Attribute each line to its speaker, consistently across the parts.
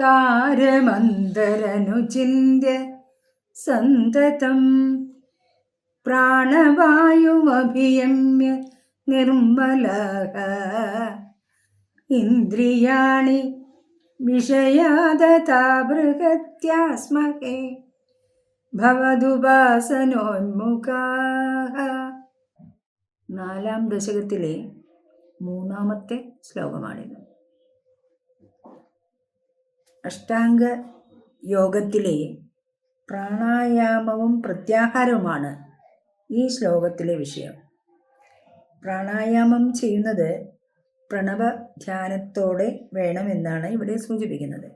Speaker 1: താരമന്തരനുചിന്യ സന്തതം. പ്രാണവായുമഭിയമ്യ നിർമ്മല ഇന്ദ്രിയാണി വിഷയാദതാബൃഹത്യാസ്മഹേ ഭവതുപാസനോന്മുഖാ നാലാം ദശകത്തിലെ മൂന്നാമത്തെ ശ്ലോകമാണിത്. അഷ്ടാംഗ യോഗത്തിലെ പ്രാണായാമവും പ്രത്യാഹാരവുമാണ് ഈ ശ്ലോകത്തിലെ വിഷയം. പ്രാണായാമം ചെയ്യുന്നത് പ്രണവ ധ്യാനത്തോടെ വേണമെന്നാണ് ഇവിടെ സൂചിപ്പിക്കുന്നത്.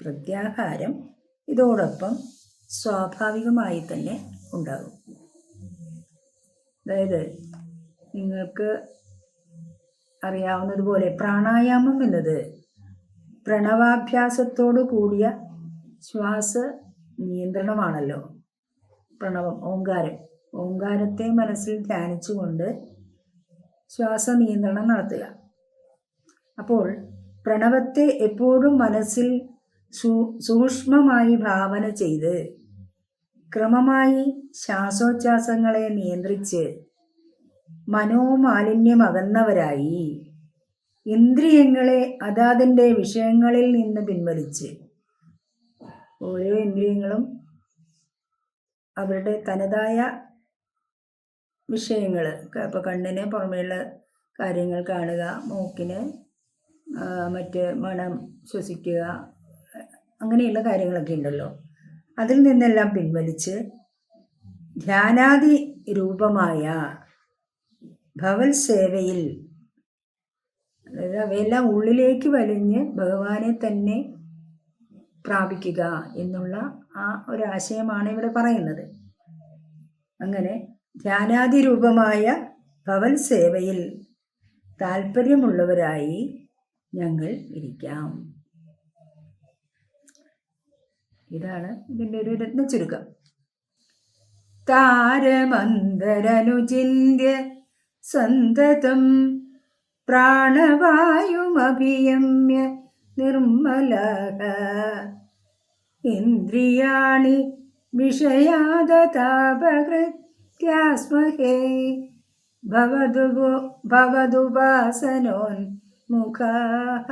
Speaker 1: പ്രത്യാഹാരം ഇതോടൊപ്പം സ്വാഭാവികമായി തന്നെ ഉണ്ടാകും. അതായത് നിങ്ങൾക്ക് അറിയാവുന്നതുപോലെ പ്രാണായാമം എന്നത് പ്രണവാഭ്യാസത്തോടു കൂടിയ ശ്വാസ നിയന്ത്രണമാണല്ലോ. പ്രണവം ഓങ്കാരം. ഓങ്കാരത്തെ മനസ്സിൽ ധ്യാനിച്ചുകൊണ്ട് ശ്വാസ നിയന്ത്രണം നടത്തുക. അപ്പോൾ പ്രണവത്തെ എപ്പോഴും മനസ്സിൽ സൂക്ഷ്മമായി ഭാവന ചെയ്ത് ക്രമമായി ശ്വാസോച്ഛാസങ്ങളെ നിയന്ത്രിച്ച് മനോമാലിന്യമകന്നവരായി ഇന്ദ്രിയങ്ങളെ അതാതിന്റെ വിഷയങ്ങളിൽ നിന്ന് പിൻവലിച്ച് ഓരോ ഇന്ദ്രിയങ്ങളും അവരുടെ തനതായ വിഷയങ്ങൾ ഇപ്പോൾ കണ്ണിന് പുറമേയുള്ള കാര്യങ്ങൾ കാണുക മൂക്കിന് മറ്റ് മണം ശ്വസിക്കുക അങ്ങനെയുള്ള കാര്യങ്ങളൊക്കെ ഉണ്ടല്ലോ. അതിൽ നിന്നെല്ലാം പിൻവലിച്ച് ധ്യാനാദി രൂപമായ ഭവൽ സേവയിൽ അതായത് അവയെല്ലാം ഉള്ളിലേക്ക് വലിഞ്ഞ് ഭഗവാനെ തന്നെ പ്രാപിക്കുക എന്നുള്ള ആ ഒരു ഒരാശയമാണ് ഇവിടെ പറയുന്നത്. അങ്ങനെ ധ്യാനാതിരൂപമായ ഭവൻ സേവയിൽ താല്പര്യമുള്ളവരായി ഞങ്ങൾ ഇരിക്കാം. ഇതാണ് ഇതിന്റെ ഒരു രത്ന ചുരുക്കം താരമന്തരനുചിന്യ സന്തതം പ്രാണവായുമഭിയമ്യ നിർമ്മല ഇന്ദ്രിയാണി വിഷയാദതാപകൃത്യാസ്മഹേ ഭവതു ഭവതുപാസനോന്മുഖാഃ